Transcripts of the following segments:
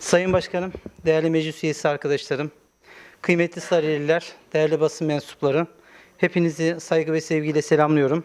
Sayın Başkanım, değerli meclis üyesi arkadaşlarım, kıymetli Sarıyerliler, değerli basın mensupları, hepinizi saygı ve sevgiyle selamlıyorum.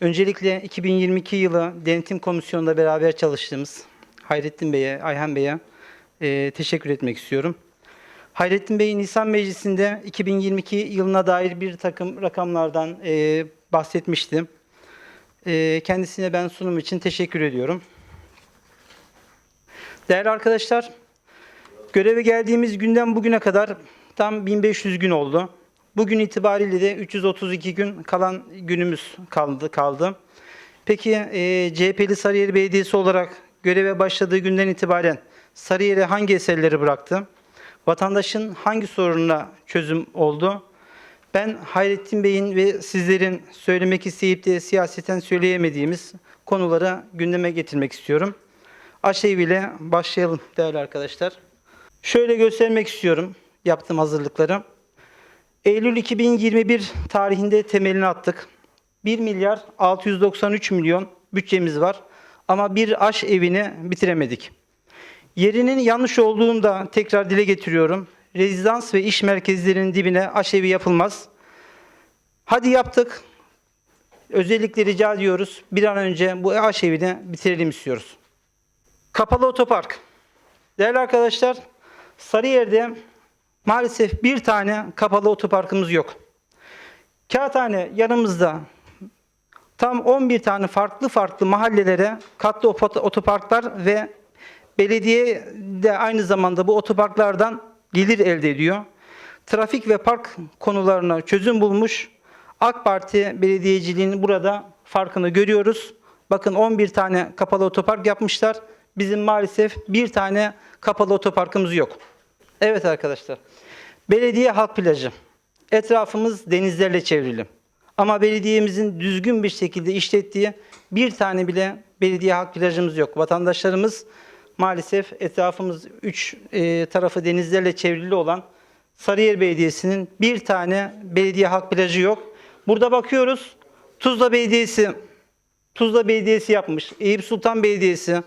Öncelikle 2022 yılı denetim komisyonunda beraber çalıştığımız Hayrettin Bey'e, Ayhan Bey'e e, teşekkür etmek istiyorum. Hayrettin Bey Nisan Meclisi'nde 2022 yılına dair bir takım rakamlardan e, bahsetmişti. E, kendisine ben sunum için teşekkür ediyorum. Değerli arkadaşlar, göreve geldiğimiz günden bugüne kadar tam 1500 gün oldu. Bugün itibariyle de 332 gün kalan günümüz kaldı. kaldı. Peki e, CHP'li Sarıyer Belediyesi olarak göreve başladığı günden itibaren Sarıyer'e hangi eserleri bıraktı? Vatandaşın hangi sorununa çözüm oldu? Ben Hayrettin Bey'in ve sizlerin söylemek isteyip de siyaseten söyleyemediğimiz konuları gündeme getirmek istiyorum. Aşevi ile başlayalım değerli arkadaşlar. Şöyle göstermek istiyorum yaptığım hazırlıkları. Eylül 2021 tarihinde temelini attık. 1 milyar 693 milyon bütçemiz var ama bir aş evini bitiremedik. Yerinin yanlış olduğunu da tekrar dile getiriyorum. Rezidans ve iş merkezlerinin dibine aşevi yapılmaz. Hadi yaptık. Özellikle rica ediyoruz. Bir an önce bu aşevini bitirelim istiyoruz. Kapalı otopark. Değerli arkadaşlar, Sarıyer'de maalesef bir tane kapalı otoparkımız yok. Kağıthane yanımızda tam 11 tane farklı farklı mahallelere katlı otoparklar ve belediye de aynı zamanda bu otoparklardan gelir elde ediyor. Trafik ve park konularına çözüm bulmuş. AK Parti belediyeciliğinin burada farkını görüyoruz. Bakın 11 tane kapalı otopark yapmışlar. Bizim maalesef bir tane kapalı otoparkımız yok. Evet arkadaşlar. Belediye halk plajı. Etrafımız denizlerle çevrili. Ama belediyemizin düzgün bir şekilde işlettiği bir tane bile belediye halk plajımız yok. Vatandaşlarımız maalesef etrafımız üç e, tarafı denizlerle çevrili olan Sarıyer Belediyesi'nin bir tane belediye halk plajı yok. Burada bakıyoruz. Tuzla Belediyesi Tuzla Belediyesi yapmış. Eyüp Sultan Belediyesi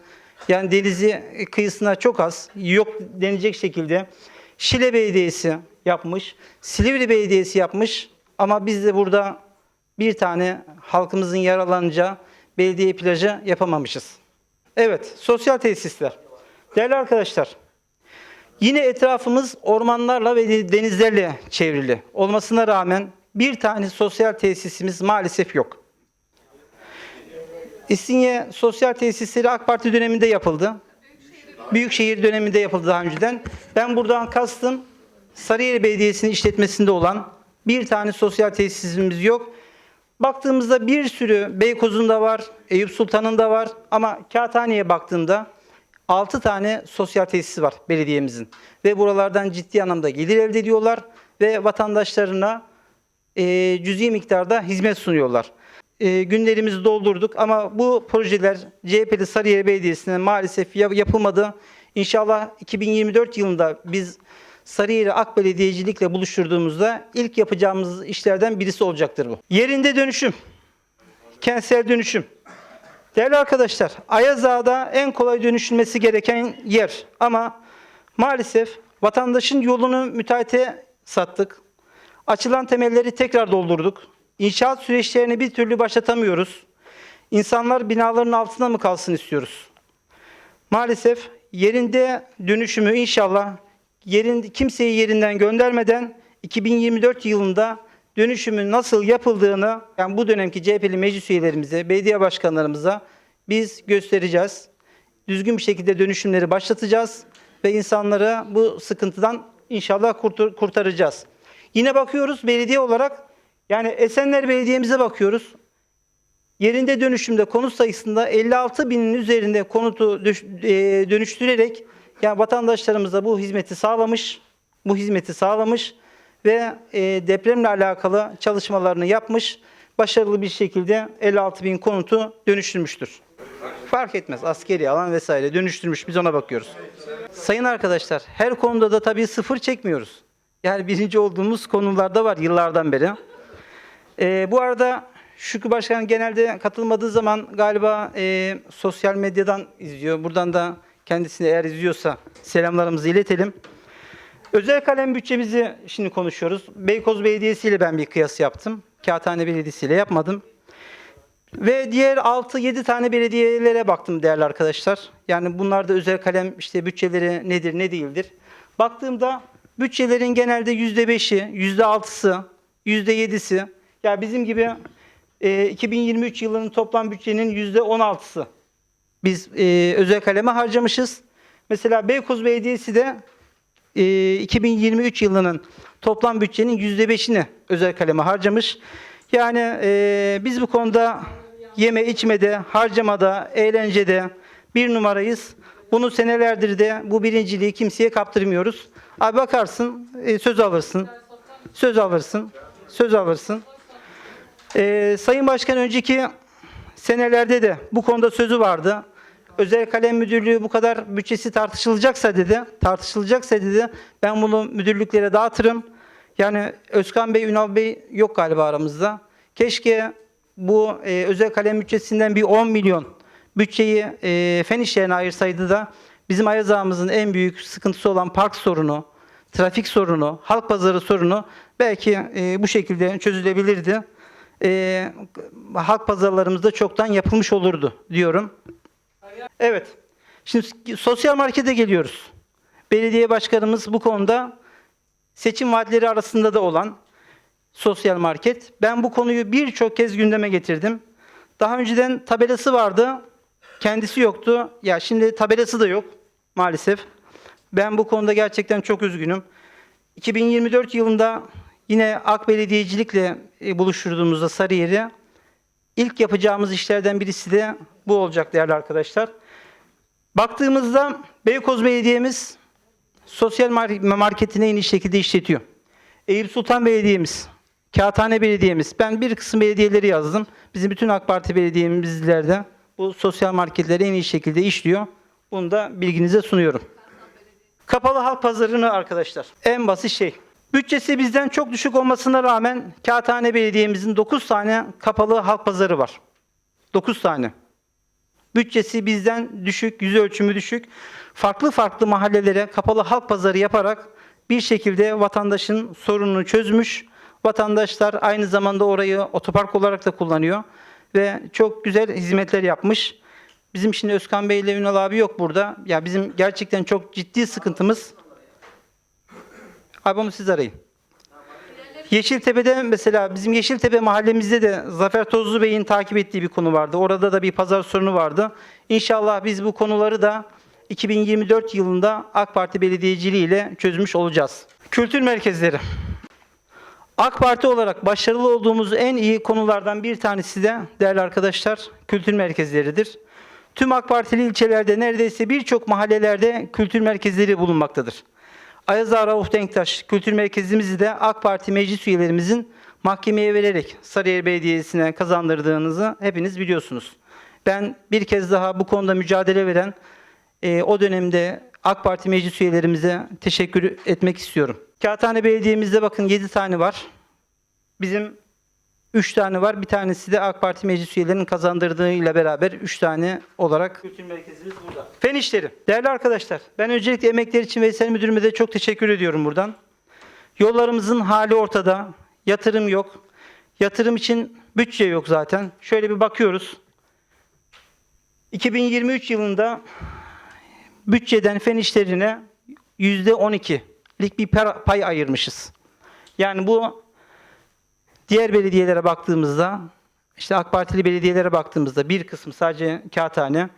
yani denizi kıyısına çok az yok denecek şekilde Şile Belediyesi yapmış. Silivri Belediyesi yapmış. Ama biz de burada bir tane halkımızın yaralanacağı belediye plajı yapamamışız. Evet, sosyal tesisler. Değerli arkadaşlar, yine etrafımız ormanlarla ve denizlerle çevrili olmasına rağmen bir tane sosyal tesisimiz maalesef yok. İstinye sosyal tesisleri AK Parti döneminde yapıldı. Büyükşehir döneminde yapıldı daha önceden. Ben buradan kastım Sarıyer Belediyesi'nin işletmesinde olan bir tane sosyal tesisimiz yok. Baktığımızda bir sürü Beykoz'un da var, Eyüp Sultan'ın da var ama Kağıthane'ye baktığımda 6 tane sosyal tesisi var belediyemizin. Ve buralardan ciddi anlamda gelir elde ediyorlar ve vatandaşlarına e, cüzi miktarda hizmet sunuyorlar. E, günlerimizi doldurduk ama bu projeler CHP'li Sarıyer Belediyesi'ne maalesef yap- yapılmadı. İnşallah 2024 yılında biz Sarıyer'i AK Belediyecilikle buluşturduğumuzda ilk yapacağımız işlerden birisi olacaktır bu. Yerinde dönüşüm, kentsel dönüşüm. Değerli arkadaşlar, Ayaz Ağa'da en kolay dönüşülmesi gereken yer. Ama maalesef vatandaşın yolunu müteahhite sattık. Açılan temelleri tekrar doldurduk. İnşaat süreçlerini bir türlü başlatamıyoruz. İnsanlar binaların altında mı kalsın istiyoruz. Maalesef yerinde dönüşümü inşallah yerin, kimseyi yerinden göndermeden 2024 yılında dönüşümün nasıl yapıldığını yani bu dönemki CHP'li meclis üyelerimize, belediye başkanlarımıza biz göstereceğiz. Düzgün bir şekilde dönüşümleri başlatacağız ve insanları bu sıkıntıdan inşallah kurtar- kurtaracağız. Yine bakıyoruz belediye olarak yani Esenler Belediye'mize bakıyoruz. Yerinde dönüşümde konut sayısında 56 binin üzerinde konutu e, dönüştürerek yani vatandaşlarımıza bu hizmeti sağlamış, bu hizmeti sağlamış ve e, depremle alakalı çalışmalarını yapmış, başarılı bir şekilde 56 bin konutu dönüştürmüştür. Fark etmez askeri alan vesaire dönüştürmüş biz ona bakıyoruz. Sayın arkadaşlar her konuda da tabii sıfır çekmiyoruz. Yani birinci olduğumuz konularda var yıllardan beri. Ee, bu arada Şükrü Başkan genelde katılmadığı zaman galiba e, sosyal medyadan izliyor. Buradan da Kendisine eğer izliyorsa selamlarımızı iletelim. Özel kalem bütçemizi şimdi konuşuyoruz. Beykoz Belediyesi ile ben bir kıyas yaptım. Kağıthane Belediyesi ile yapmadım. Ve diğer 6-7 tane belediyelere baktım değerli arkadaşlar. Yani bunlar da özel kalem işte bütçeleri nedir ne değildir. Baktığımda bütçelerin genelde %5'i, %6'sı, %7'si ya bizim gibi e, 2023 yılının toplam bütçenin %16'sı biz e, özel kaleme harcamışız. Mesela Beykoz Belediyesi de e, 2023 yılının toplam bütçenin %5'ini özel kaleme harcamış. Yani e, biz bu konuda yeme içmede, harcamada, eğlencede bir numarayız. Bunu senelerdir de bu birinciliği kimseye kaptırmıyoruz. Abi bakarsın, e, söz alırsın, söz alırsın, söz alırsın. E, Sayın Başkan önceki senelerde de bu konuda sözü vardı. Özel kalem müdürlüğü bu kadar bütçesi tartışılacaksa dedi, tartışılacaksa dedi, ben bunu müdürlüklere dağıtırım. Yani Özkan Bey, Ünal Bey yok galiba aramızda. Keşke bu e, özel kalem bütçesinden bir 10 milyon bütçeyi e, fen işlerine ayırsaydı da bizim Ayaz Ağamızın en büyük sıkıntısı olan park sorunu, trafik sorunu, halk pazarı sorunu belki e, bu şekilde çözülebilirdi. E, halk pazarlarımızda çoktan yapılmış olurdu diyorum. Evet. Şimdi sosyal markete geliyoruz. Belediye başkanımız bu konuda seçim vaatleri arasında da olan sosyal market. Ben bu konuyu birçok kez gündeme getirdim. Daha önceden tabelası vardı. Kendisi yoktu. Ya şimdi tabelası da yok maalesef. Ben bu konuda gerçekten çok üzgünüm. 2024 yılında yine AK Belediyecilikle buluşturduğumuzda Sarıyer'i ilk yapacağımız işlerden birisi de bu olacak değerli arkadaşlar. Baktığımızda Beykoz Belediye'miz sosyal mar- marketini en iyi şekilde işletiyor. Eyüp Sultan Belediye'miz, Kağıthane Belediye'miz. Ben bir kısım belediyeleri yazdım. Bizim bütün AK Parti belediyemizlerde bu sosyal marketleri en iyi şekilde işliyor. Bunu da bilginize sunuyorum. Kapalı halk pazarını arkadaşlar. En basit şey. Bütçesi bizden çok düşük olmasına rağmen Kağıthane Belediye'mizin 9 tane kapalı halk pazarı var. 9 tane. Bütçesi bizden düşük, yüz ölçümü düşük. Farklı farklı mahallelere kapalı halk pazarı yaparak bir şekilde vatandaşın sorununu çözmüş. Vatandaşlar aynı zamanda orayı otopark olarak da kullanıyor ve çok güzel hizmetler yapmış. Bizim şimdi Özkan Bey ile Ünal abi yok burada. Ya bizim gerçekten çok ciddi sıkıntımız. Abi siz arayın. Yeşiltepe'de mesela bizim Yeşiltepe mahallemizde de Zafer Tozlu Bey'in takip ettiği bir konu vardı. Orada da bir pazar sorunu vardı. İnşallah biz bu konuları da 2024 yılında AK Parti belediyeciliği ile çözmüş olacağız. Kültür merkezleri. AK Parti olarak başarılı olduğumuz en iyi konulardan bir tanesi de değerli arkadaşlar kültür merkezleridir. Tüm AK Partili ilçelerde neredeyse birçok mahallelerde kültür merkezleri bulunmaktadır. Ayaz Ağa Rauf Denktaş Kültür Merkezimizi de AK Parti meclis üyelerimizin mahkemeye vererek Sarıyer Belediyesi'ne kazandırdığınızı hepiniz biliyorsunuz. Ben bir kez daha bu konuda mücadele veren e, o dönemde AK Parti meclis üyelerimize teşekkür etmek istiyorum. Kağıthane Belediye'mizde bakın 7 tane var. Bizim 3 tane var. Bir tanesi de AK Parti meclis üyelerinin kazandırdığıyla beraber 3 tane olarak kültür merkezimiz burada. Fen işleri. Değerli arkadaşlar, ben öncelikle emekler için Veysel Müdürüme de çok teşekkür ediyorum buradan. Yollarımızın hali ortada. Yatırım yok. Yatırım için bütçe yok zaten. Şöyle bir bakıyoruz. 2023 yılında bütçeden fen işlerine %12'lik bir pay ayırmışız. Yani bu diğer belediyelere baktığımızda, işte AK Partili belediyelere baktığımızda bir kısım sadece kağıthane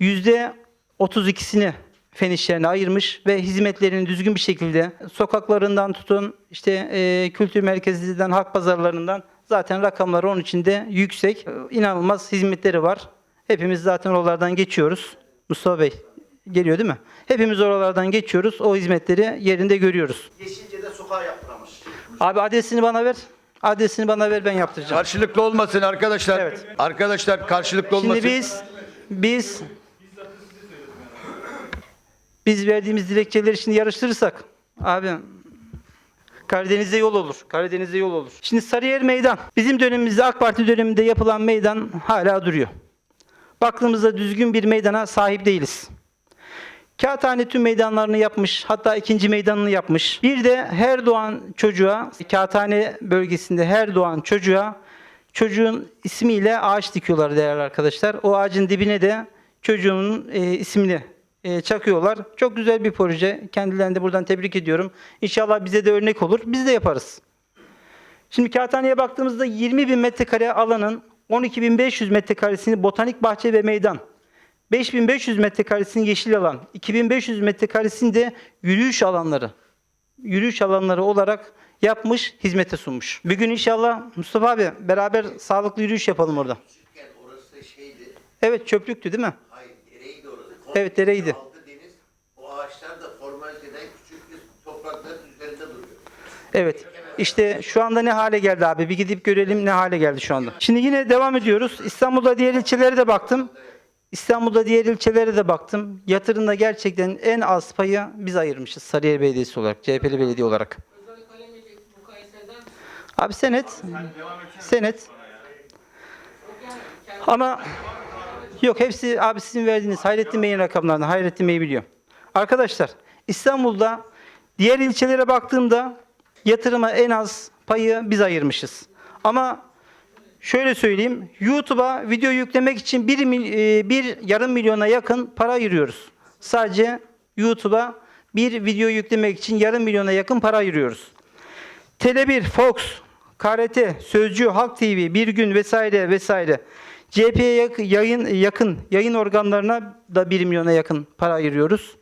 %32'sini fen işlerine ayırmış ve hizmetlerini düzgün bir şekilde sokaklarından tutun, işte e, kültür merkezinden, halk pazarlarından zaten rakamları onun içinde yüksek. E, inanılmaz hizmetleri var. Hepimiz zaten oralardan geçiyoruz. Mustafa Bey geliyor değil mi? Hepimiz oralardan geçiyoruz. O hizmetleri yerinde görüyoruz. Yeşilce'de sokağa yaptıramış. Abi adresini bana ver. Adresini bana ver ben yaptıracağım. Karşılıklı olmasın arkadaşlar. Evet. Arkadaşlar karşılıklı olmasın. Şimdi biz biz biz verdiğimiz dilekçeleri şimdi yarıştırırsak abi Karadeniz'de yol olur. Karadeniz'de yol olur. Şimdi Sarıyer Meydan. Bizim dönemimizde AK Parti döneminde yapılan meydan hala duruyor. Baktığımızda düzgün bir meydana sahip değiliz. Kağıthane tüm meydanlarını yapmış. Hatta ikinci meydanını yapmış. Bir de her doğan çocuğa, Kağıthane bölgesinde her doğan çocuğa çocuğun ismiyle ağaç dikiyorlar değerli arkadaşlar. O ağacın dibine de çocuğun e, ismini e, çakıyorlar. Çok güzel bir proje. Kendilerini de buradan tebrik ediyorum. İnşallah bize de örnek olur. Biz de yaparız. Şimdi Kağıthane'ye baktığımızda 20 bin metrekare alanın 12.500 metrekaresini botanik bahçe ve meydan, 5500 metrekaresini yeşil alan, 2500 metrekaresini de yürüyüş alanları, yürüyüş alanları olarak yapmış, hizmete sunmuş. Bir gün inşallah Mustafa abi beraber sağlıklı yürüyüş yapalım orada. Küçükken orası şeydi. Evet çöplüktü değil mi? Hayır, dereydi orası. Evet, dereydi. Altı deniz. O ağaçlar da formaliteden küçük bir toprakların üzerinde duruyor. Evet. İşte şu anda ne hale geldi abi? Bir gidip görelim ne hale geldi şu anda. Şimdi yine devam ediyoruz. İstanbul'da diğer ilçelere de baktım. İstanbul'da diğer ilçelere de baktım. Yatırımda gerçekten en az payı biz ayırmışız Sarıyer Belediyesi olarak, CHP'li belediye olarak. Abi senet. Senet. Ama yok hepsi abi sizin verdiğiniz Hayrettin Bey'in rakamlarını Hayrettin Bey biliyor. Arkadaşlar İstanbul'da diğer ilçelere baktığımda yatırıma en az payı biz ayırmışız. Ama şöyle söyleyeyim YouTube'a video yüklemek için bir, e, bir yarım milyona yakın para ayırıyoruz. Sadece YouTube'a bir video yüklemek için yarım milyona yakın para ayırıyoruz. Tele1, Fox, KRT, Sözcü, Halk TV, Bir Gün vesaire vesaire. CHP'ye yayın yakın yayın organlarına da 1 milyona yakın para ayırıyoruz.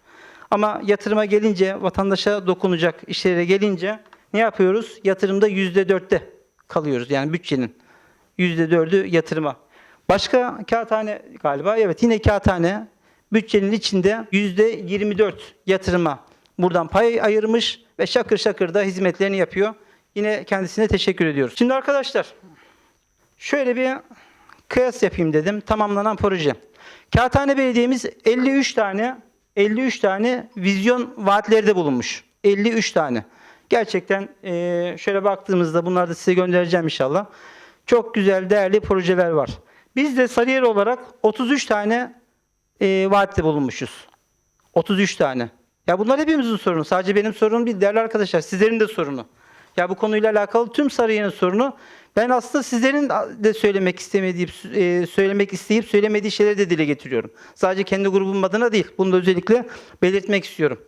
Ama yatırıma gelince, vatandaşa dokunacak işlere gelince ne yapıyoruz? Yatırımda %4'te kalıyoruz. Yani bütçenin %4'ü yatırıma. Başka kağıthane galiba. Evet yine kağıthane bütçenin içinde %24 yatırıma buradan pay ayırmış ve şakır şakır da hizmetlerini yapıyor. Yine kendisine teşekkür ediyoruz. Şimdi arkadaşlar şöyle bir kıyas yapayım dedim. Tamamlanan proje. Kağıthane Belediye'miz 53 tane 53 tane vizyon vaatlerde bulunmuş. 53 tane. Gerçekten şöyle baktığımızda bunları da size göndereceğim inşallah. Çok güzel, değerli projeler var. Biz de Sarıyer olarak 33 tane eee vaatte bulunmuşuz. 33 tane. Ya bunlar hepimizin sorunu. Sadece benim sorunum değil değerli arkadaşlar. Sizlerin de sorunu. Ya bu konuyla alakalı tüm Sarıyer'in sorunu. Ben aslında sizlerin de söylemek istemediği, e, söylemek isteyip söylemediği şeyleri de dile getiriyorum. Sadece kendi grubum adına değil. Bunu da özellikle belirtmek istiyorum.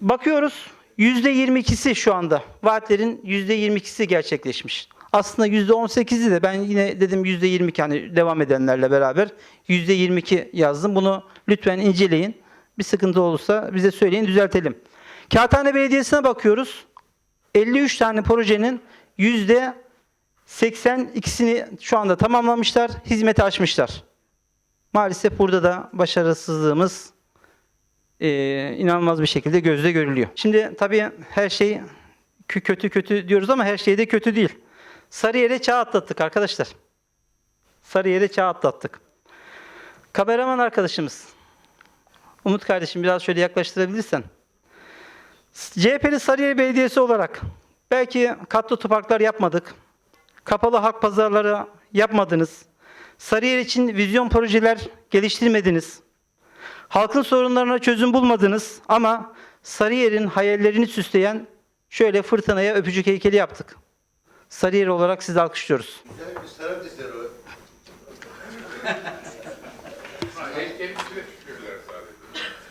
Bakıyoruz %22'si şu anda. Vaatlerin %22'si gerçekleşmiş. Aslında %18'i de ben yine dedim %22 hani devam edenlerle beraber %22 yazdım. Bunu lütfen inceleyin. Bir sıkıntı olursa bize söyleyin düzeltelim. Kağıthane Belediyesi'ne bakıyoruz. 53 tane projenin yüzde 82'sini şu anda tamamlamışlar, hizmete açmışlar. Maalesef burada da başarısızlığımız eee, inanılmaz bir şekilde gözle görülüyor. Şimdi tabii her şey kö- kötü kötü diyoruz ama her şey de kötü değil. Sarıyer'e çağ atlattık arkadaşlar. Sarıyer'e çağ atlattık. Kameraman arkadaşımız. Umut kardeşim biraz şöyle yaklaştırabilirsen. CHP'li Sarıyer Belediyesi olarak belki katlı otoparklar yapmadık. Kapalı halk pazarları yapmadınız. Sarıyer için vizyon projeler geliştirmediniz. Halkın sorunlarına çözüm bulmadınız ama Sarıyer'in hayallerini süsleyen şöyle fırtınaya öpücük heykeli yaptık. Sarıyer olarak sizi alkışlıyoruz. Güzel bir sanat eseri o.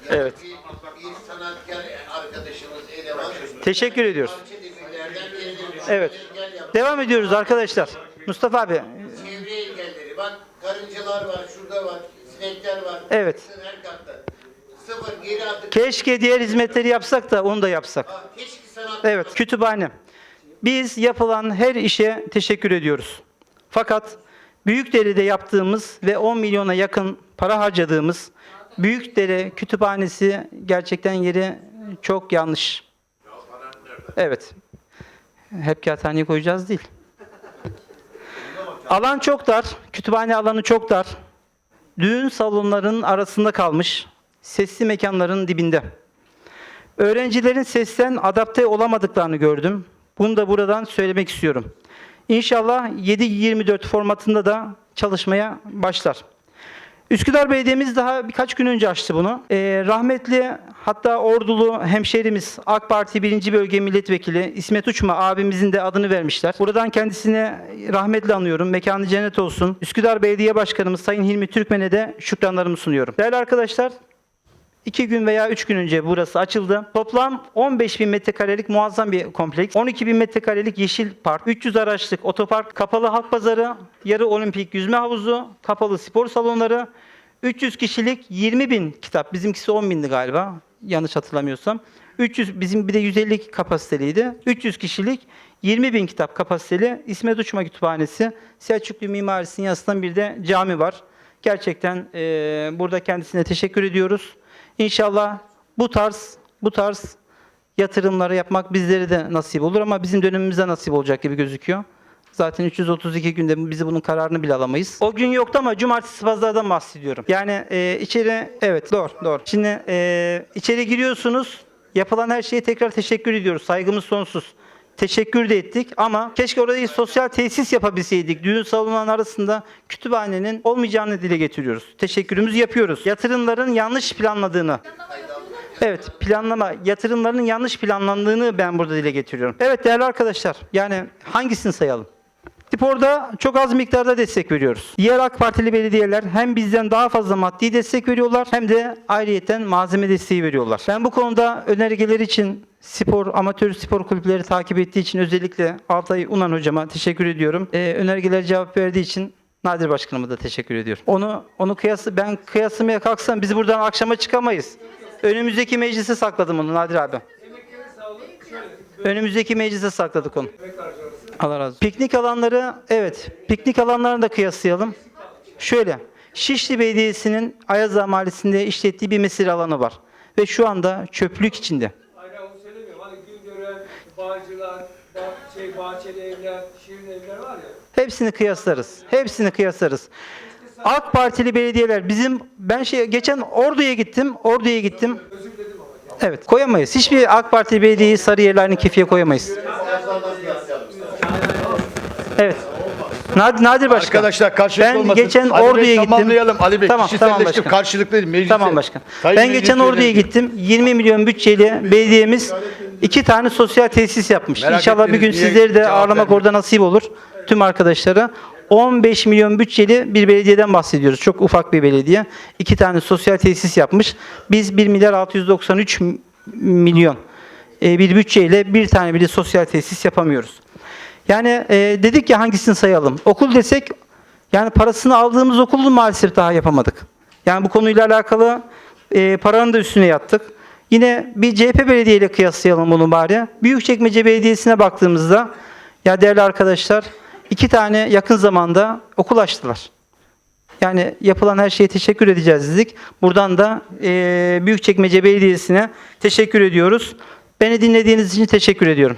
Evet. Bir, bir sanatkar arkadaşımız eleman. Teşekkür ediyoruz. Evet. Engel. Devam ediyoruz arkadaşlar. Mustafa abi. Çevre engelleri. Bak karıncalar var, şurada var, sinekler var. Evet. Her katta. Sıfır geri atık. Keşke diğer hizmetleri yapsak da onu da yapsak. Keşke sanat. Evet, kütüphane. Biz yapılan her işe teşekkür ediyoruz. Fakat Büyükdere'de yaptığımız ve 10 milyona yakın para harcadığımız Büyükdere Kütüphanesi gerçekten yeri çok yanlış. Evet. Hep kağıthaneye koyacağız değil. Alan çok dar, kütüphane alanı çok dar. Düğün salonlarının arasında kalmış, sesli mekanların dibinde. Öğrencilerin sesten adapte olamadıklarını gördüm. Bunu da buradan söylemek istiyorum. İnşallah 7-24 formatında da çalışmaya başlar. Üsküdar Belediye'miz daha birkaç gün önce açtı bunu. Ee, rahmetli hatta ordulu hemşehrimiz AK Parti 1. Bölge Milletvekili İsmet Uçma abimizin de adını vermişler. Buradan kendisine rahmetle anıyorum. Mekanı cennet olsun. Üsküdar Belediye Başkanımız Sayın Hilmi Türkmen'e de şükranlarımı sunuyorum. Değerli arkadaşlar, İki gün veya üç gün önce burası açıldı. Toplam 15 bin metrekarelik muazzam bir kompleks. 12 bin metrekarelik yeşil park, 300 araçlık otopark, kapalı halk pazarı, yarı olimpik yüzme havuzu, kapalı spor salonları, 300 kişilik 20 bin kitap. Bizimkisi 10 bindi galiba. Yanlış hatırlamıyorsam. 300 bizim bir de 150 kapasiteliydi. 300 kişilik 20 bin kitap kapasiteli İsmet Uçma Kütüphanesi. Selçuklu mimarisinin yanısından bir de cami var. Gerçekten eee, burada kendisine teşekkür ediyoruz. İnşallah bu tarz bu tarz yatırımları yapmak bizlere de nasip olur ama bizim dönemimize nasip olacak gibi gözüküyor. Zaten 332 günde bizi bunun kararını bile alamayız. O gün yoktu ama cumartesi pazardan bahsediyorum. Yani e, içeri evet doğru doğru. Şimdi e, içeri giriyorsunuz. Yapılan her şeye tekrar teşekkür ediyoruz. Saygımız sonsuz. Teşekkür de ettik ama keşke orayı sosyal tesis yapabilseydik. Düğün salonlarının arasında kütüphanenin olmayacağını dile getiriyoruz. Teşekkürümüzü yapıyoruz. Yatırımların yanlış planladığını, Evet, planlama, yatırımlarının yanlış planlandığını ben burada dile getiriyorum. Evet değerli arkadaşlar, yani hangisini sayalım? Sporda çok az miktarda destek veriyoruz. Diğer AK Partili belediyeler hem bizden daha fazla maddi destek veriyorlar hem de ayrıyeten malzeme desteği veriyorlar. Ben bu konuda önergeler için spor, amatör spor kulüpleri takip ettiği için özellikle Altay Unan hocama teşekkür ediyorum. Ee, önergelere cevap verdiği için Nadir Başkanıma da teşekkür ediyorum. Onu onu kıyası ben kıyaslamaya kalksam biz buradan akşama çıkamayız. Önümüzdeki meclise sakladım onu Nadir abi. Önümüzdeki meclise sakladık onu. Allah razı olsun. Piknik alanları evet. Piknik alanlarını da kıyaslayalım. Şöyle. Şişli Belediyesi'nin Ayaza Mahallesi'nde işlettiği bir mesire alanı var. Ve şu anda çöplük içinde. Hayır onu söylemiyorum. Hani Güngören, Bağcılar, bah, şey, Bahçeli Evler, Şirin Evler var ya. Hepsini kıyaslarız. Hepsini kıyaslarız. AK Partili belediyeler bizim ben şey geçen Ordu'ya gittim. Ordu'ya gittim. Evet koyamayız. Hiçbir AK Partili belediyeyi Sarıyer'le aynı kefiye koyamayız. Evet. Nadir, Nadir Başkan. Arkadaşlar karşılıklı ben olmasın. geçen Ali Bey, Ordu'ya gittim. tamamlayalım Ali Bey. Tamam, tamam başkan. karşılıklı değil. Meclise. Tamam başkan. Sayın ben geçen Ordu'ya gittim. 20 milyon bütçeli belediyemiz iki tane sosyal tesis yapmış. Merak İnşallah bir gün sizleri de ağırlamak orada nasip olur. Tüm arkadaşlara. 15 milyon bütçeli bir belediyeden bahsediyoruz. Çok ufak bir belediye. İki tane sosyal tesis yapmış. Biz 1 milyar 693 m- milyon e, bir bütçeyle bir tane bile sosyal tesis yapamıyoruz. Yani e, dedik ya hangisini sayalım? Okul desek yani parasını aldığımız okulu maalesef daha yapamadık. Yani bu konuyla alakalı e, paranın da üstüne yattık. Yine bir CHP belediye ile kıyaslayalım bunu bari. Büyükçekmece Belediyesi'ne baktığımızda ya değerli arkadaşlar iki tane yakın zamanda okul açtılar. Yani yapılan her şeye teşekkür edeceğiz dedik. Buradan da e, Büyükçekmece Belediyesi'ne teşekkür ediyoruz. Beni dinlediğiniz için teşekkür ediyorum.